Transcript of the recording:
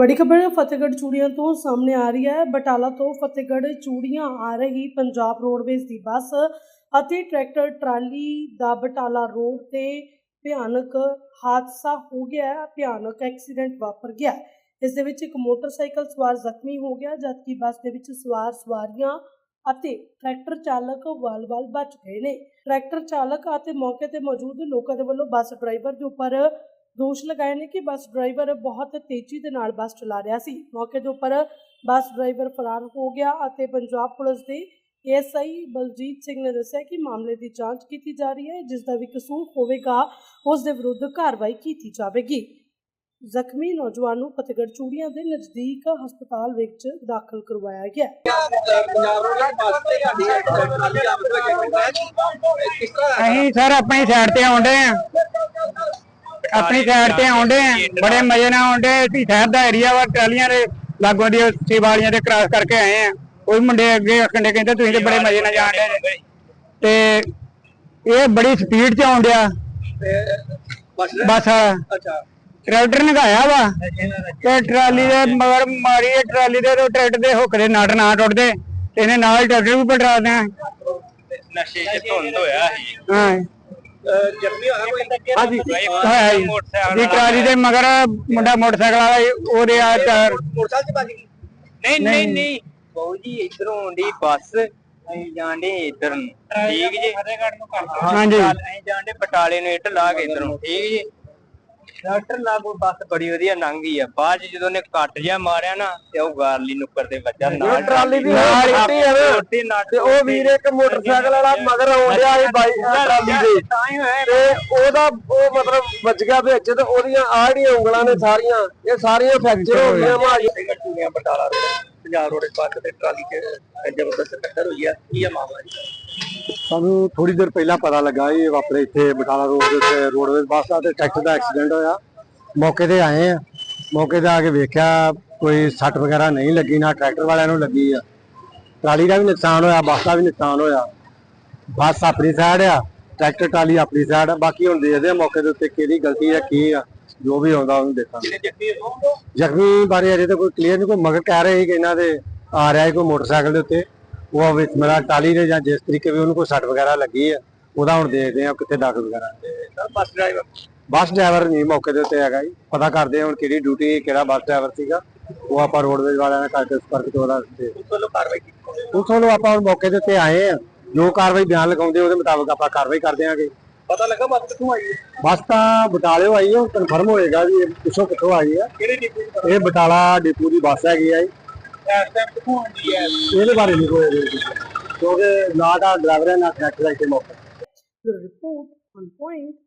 ਬੜੀ ਖਬਰ ਫਤਿਹਗੜ੍ਹ ਚੂੜੀਆਂ ਤੋਂ ਸਾਹਮਣੇ ਆ ਰਹੀ ਹੈ ਬਟਾਲਾ ਤੋਂ ਫਤਿਹਗੜ੍ਹ ਚੂੜੀਆਂ ਆ ਰਹੀ ਪੰਜਾਬ ਰੋਡਵੇਜ਼ ਦੀ ਬੱਸ ਅਤੇ ਟਰੈਕਟਰ, ਟਰਾਲੀ ਦਾ ਬਟਾਲਾ ਰੋਡ ਤੇ ਭਿਆਨਕ ਹਾਦਸਾ ਹੋ ਗਿਆ ਭਿਆਨਕ ਐਕਸੀਡੈਂਟ ਵਾਪਰ ਗਿਆ ਹੈ। ਇਸ ਦੇ ਵਿੱਚ ਇੱਕ ਮੋਟਰਸਾਈਕਲ ਸਵਾਰ ਜ਼ਖਮੀ ਹੋ ਗਿਆ, ਜਦਕਿ ਬੱਸ ਦੇ ਵਿੱਚ ਸਵਾਰ ਸਵਾਰੀਆਂ ਅਤੇ ਟਰੈਕਟਰ ਚਾਲਕ ਵਾਲ-ਵਾਲ ਬਚ ਗਏ ਨੇ ਟਰੈਕਟਰ ਚਾਲਕ ਅਤੇ ਮੌਕੇ ਤੇ ਮੌਜੂਦ ਲੋਕਾਂ ਦੇ ਵੱਲੋਂ ਬੱਸ ਡਰਾਈਵਰ ਦੇ ਉੱਪਰ ਦੋਸ਼ ਲਗਾਏ ਨੇ ਕਿ ਬੱਸ ਡਰਾਈਵਰ ਬਹੁਤ ਤੇਜ਼ੀ ਦੇ ਨਾਲ ਬੱਸ ਚਲਾ ਰਿਹਾ ਸੀ। ਮੌਕੇ ਦੇ ਉੱਪਰ ਬੱਸ ਡਰਾਈਵਰ ਫਰਾਰ ਹੋ ਗਿਆ ਅਤੇ ਪੰਜਾਬ ਪੁਲਿਸ ਦੇ ਏਐਸਆਈ ਬਲਜੀਤ ਸਿੰਘ ਨੇ ਦੱਸਿਆ ਕਿ ਮਾਮਲੇ ਦੀ ਜਾਂਚ ਕੀਤੀ ਜਾ ਰਹੀ ਹੈ, ਜਿਸ ਦਾ ਵੀ ਕਸੂਰ ਹੋਵੇਗਾ, ਉਸ ਦੇ ਵਿਰੁੱਧ ਕਾਰਵਾਈ ਕੀਤੀ ਜਾਵੇਗੀ। ਜ਼ਖਮੀ ਨੌਜਵਾਨ ਨੂੰ ਫਤਿਹਗੜ੍ਹ ਚੂੜੀਆਂ ਦੇ ਨਜ਼ਦੀਕ ਹਸਪਤਾਲ ਵਿੱਚ ਦਾਖਲ ਕਰਵਾਇਆ ਗਿਆ ਅਸੀਂ ਸਰ, ਆਪਣੀ ਸਾਈਡ ਤੇ ਆਉਂਦੇ ਆ ਆਪਣੀ ਸਾਈਡ ਤੇ ਆਉਂਦੇ ਆ ਬੜੇ ਮਜ਼ੇ ਨਾਲ ਆਉਂਦੇ ਅਸੀਂ ਸ਼ਹਿਰ ਦਾ ਏਰੀਆ ਵਾ ਟਰਾਲੀਆਂ ਦੇ ਲਾਗੋਂ ਦੀ ਉੱਚੀ ਵਾਲੀਆਂ ਦੇ ਕ੍ਰਾਸ ਕਰਕੇ ਆਏ ਆ। ਕੋਈ ਮੁੰਡੇ ਅੱਗੇ ਆਖੰਡੇ ਕਹਿੰਦੇ ਤੁਸੀਂ ਤੇ ਬੜੇ ਮਜ਼ੇ ਨਾਲ ਜਾਣ ਦੇ ਤੇ ਇਹ ਬੜੀ ਸਪੀਡ 'ਚ ਆਉਂਦਿਆ। ਬਸ ਅੱਛਾ। ਟਰੈਕਟਰ ਨਗਾਇਆ ਵਾ। ਤੇ ਟਰਾਲੀ ਦੇ ਮਗਰ ਮਾਰੀ ਇਹ ਟਰਾਲੀ ਦੇ ਟਰੈਕਟਰ ਦੇ ਹੁੱਕ ਦੇ ਨਟ ਨਾ ਟੁੱਟਦੇ। ਤੇ ਇਹਨੇ ਨਾਲ ਟਰੈਕਟਰ ਵੀ ਪਲਟਾ ਦਿਆਂ ਨਸ਼ੇ ਚ ਧੁੰਦ ਹੋਇਆ ਸੀ। ਹਾਂ। ਜ਼ਖਮੀ ਹੋਇਆ ਕੋਈ ਹਾਂਜੀ। ਹੈ ਜੀ। ਜੀ ਟਰਾਲੀ ਦੇ ਮਗਰ ਮੁੰਡਾ ਮੋਟਰਸਾਈਕਲ ਵਾਲਾ ਸੀ, ਉਹਦੇ ਆ ਟਾਇਰ ਮੋਟਰਸਾਈਕਲ ਚ ਵੱਜ ਗਈ? ਨਹੀਂ ਨਹੀਂ ਨਹੀਂ ਬਾਊ ਜੀ ਇਧਰੋਂ ਆਉਂਦੀ ਬੱਸ ਅਸੀਂ ਜਾਂਦੇ ਇਧਰ ਨੂੰ। ਠੀਕ ਜੀ? ਫਤਿਹਗੜ੍ਹ ਨੂੰ ਹਾਂਜੀ। ਅਸੀਂ ਜਾਂਦੇ ਬਟਾਲੇ ਨੂੰ ਇੱਟ ਲਾ ਕੇ ਇਧਰੋਂ। ਠੀਕ ਜੀ? ਡਾਕਟਰ ਲਾਗੋ ਬੱਸ ਬੜੀ ਵਧੀਆ ਲੰਘ ਗਈ ਆ। ਬਾਅਦ ਚ ਜਦੋਂ ਨੇ ਕੱਟ ਜਿਹਾ ਮਾਰਿਆ ਨਾ ਤੇ ਉਹ ਗਾਰਲੀ ਨੁੱਕਰ ਦੇ ਵੱਜਾ। ਨਾਲ ਟਰਾਲੀ ਦੀ ਨਾਲ ਟੁੱਟੀ ਆ ਨਾ। ਟੁੱਟੀ ਨਾ ਤੇ ਉਹ ਵੀਰ ਇੱਕ ਮੋਟਰਸਾਈਕਲ ਵਾਲਾ ਮਗਰ ਆਉਂਦਿਆ ਸੀ ਬਾਈ ਟਰਾਲੀ ਦੇ ਤਾਂ ਹੀ ਹੋਇਆ ਤੇ ਉਹਦਾ ਉਹ ਮਤਲਬ ਵੱਜ ਗਿਆ ਵਿੱਚ ਤੇ ਉਹਦੀਆਂ ਆੜੀਆਂ ਉਂਗਲਾਂ ਨੇ ਸਾਰੀਆਂ ਇਹ ਸਾਰੀਆਂ ਫ੍ਰੈਕਚਰ ਹੋ ਗਈਆਂ ਮਾਰੀਆਂ। ਚੂੜੀਆਂ Batala road Punjab road bus ਤੇ ਟਰਾਲੀ ਚ ਜ਼ਬਰਦਸਤ ਟੱਕਰ ਹੋਈ ਆ, ਕੀ ਆ ਮਾਮਲਾ ਜੀ? ਸਾਨੂੰ ਥੋੜੀ ਦੇਰ ਪਹਿਲਾਂ ਪਤਾ ਲੱਗਾ ਇਹ ਵਾਪਰੇ ਇੱਥੇ ਬਟਾਲਾ ਰੋਡ ਦੇ ਉੱਤੇ ਰੋਡਵੇਜ਼ ਬੱਸ ਦਾ ਤੇ ਟਰੈਕਟਰ ਦਾ ਐਕਸੀਡੈਂਟ ਹੋਇਆ। ਮੌਕੇ ਤੇ ਆਏ ਆ। ਮੌਕੇ ਤੇ ਆ ਕੇ ਵੇਖਿਆ, ਕੋਈ ਸੱਟ ਵਗੈਰਾ ਨਹੀਂ ਲੱਗੀ, ਨਾ ਟਰੈਕਟਰ ਵਾਲਿਆਂ ਨੂੰ ਲੱਗੀ ਆ। ਟਰਾਲੀ ਦਾ ਵੀ ਨੁਕਸਾਨ ਹੋਇਆ, ਬੱਸ ਦਾ ਵੀ ਨੁਕਸਾਨ ਹੋਇਆ। ਬੱਸ ਆਪਣੀ ਸਾਈਡ ਆ, ਟਰੈਕਟਰ ਟਰਾਲੀ ਆਪਣੀ ਸਾਈਡ ਆ, ਬਾਕੀ ਹੁਣ ਦੇਖਦੇ ਆ ਮੌਕੇ ਦੇ ਉੱਤੇ ਕਿਹਦੀ ਗਲਤੀ ਆ, ਕੀ ਆ। ਜੋ ਵੀ ਆਉਂਦਾ ਉਹਨੂੰ ਦੇਖਾਂਗੇ। ਜ਼ਖਮੀ ਬਾਰੇ ਅਜੇ ਤਾਂ ਕੋਈ ਕਲੀਅਰ ਨਹੀਂ ਕੋਈ ਮਗਰ ਕਹਿ ਰਹੇ ਸੀ ਕਿ ਇਹਨਾਂ ਦੇ ਆ ਰਿਹਾ ਹੈ ਕੋਈ ਮੋਟਰਸਾਈਕਲ ਦੇ ਉੱਤੇ। ਉਹ ਵਿੱਚ ਮੇਰਾ ਟਾਲੀ ਦੇ ਜਾਂ ਜਿਸ ਤਰੀਕੇ ਵੀ ਉਹਨੂੰ ਕੋਈ ਸੱਟ ਵਗੈਰਾ ਲੱਗੀ ਹੈ ਉਹਦਾ ਹੁਣ ਦੇਖਦੇ ਆ ਕਿੱਥੇ ਦਾਖਲ ਵਗੈਰਾ sir bus driver bus driver ਨਹੀਂ ਮੌਕੇ ਦੇ ਉੱਤੇ ਹੈਗਾ ਜੀ। ਪਤਾ ਕਰਦੇ ਆ ਹੁਣ ਕਿਹੜੀ ਡਿਊਟੀ ਕਿਹੜਾ ਬੱਸ ਡਰਾਈਵਰ ਸੀਗਾ। ਉਹ ਆਪਾਂ ਰੋਡਵੇਜ਼ ਵਾਲਿਆਂ ਨੇ ਕਰਕੇ ਸੰਪਰਕ ਤੋਂ ਉਹਦਾ ਦੇ ਉਸ ਵੱਲੋਂ ਕਾਰਵਾਈ ਕੀਤੀ ਉਸ ਵੱਲੋਂ ਆਪਾਂ ਹੁਣ ਮੌਕੇ ਦੇ ਉੱਤੇ ਆਏ ਆ ਜੋ ਕਾਰਵਾਈ ਬਿਆਨ ਲਗਾਉਂਦੇ ਉਹਦੇ ਮੁਤਾਬਕ ਆਪਾਂ ਕਾਰਵਾਈ ਕਰ ਦਿਆਂਗੇ। ਪਤਾ ਲੱਗਾ ਬੱਸ ਕਿੱਥੋਂ ਆਈ ਹੈ? ਬੱਸ ਤਾਂ ਬਟਾਲਿਓ ਆਈ ਹੈ ਕਨਫਰਮ ਹੋਏਗਾ ਵੀ ਇਹ ਪਿੱਛੋਂ ਕਿੱਥੋਂ ਆਈ ਹੈ। ਕਿਹੜੇ ਡਿਪੂ ਦੀ ਇਹ ਬਟਾਲਾ ਡਿਪੂ ਦੀ ਬੱਸ ਹੈਗੀ ਆ ਜੀ। ਇਸ ਟਾਈਮ ਕਿੱਥੋਂ ਆਉਂਦੀ ਹੈ? ਇਹਦੇ ਬਾਰੇ ਨਹੀਂ ਕੋਈ ਅਜੇ ਕੁਛ। ਕਿਉਂਕਿ ਨਾ ਤਾਂ ਡਰਾਈਵਰ ਹੈ ਨਾ ਕੰਡਕਟਰ ਹੈ ਇੱਥੇ ਮੌਕੇ। Report on point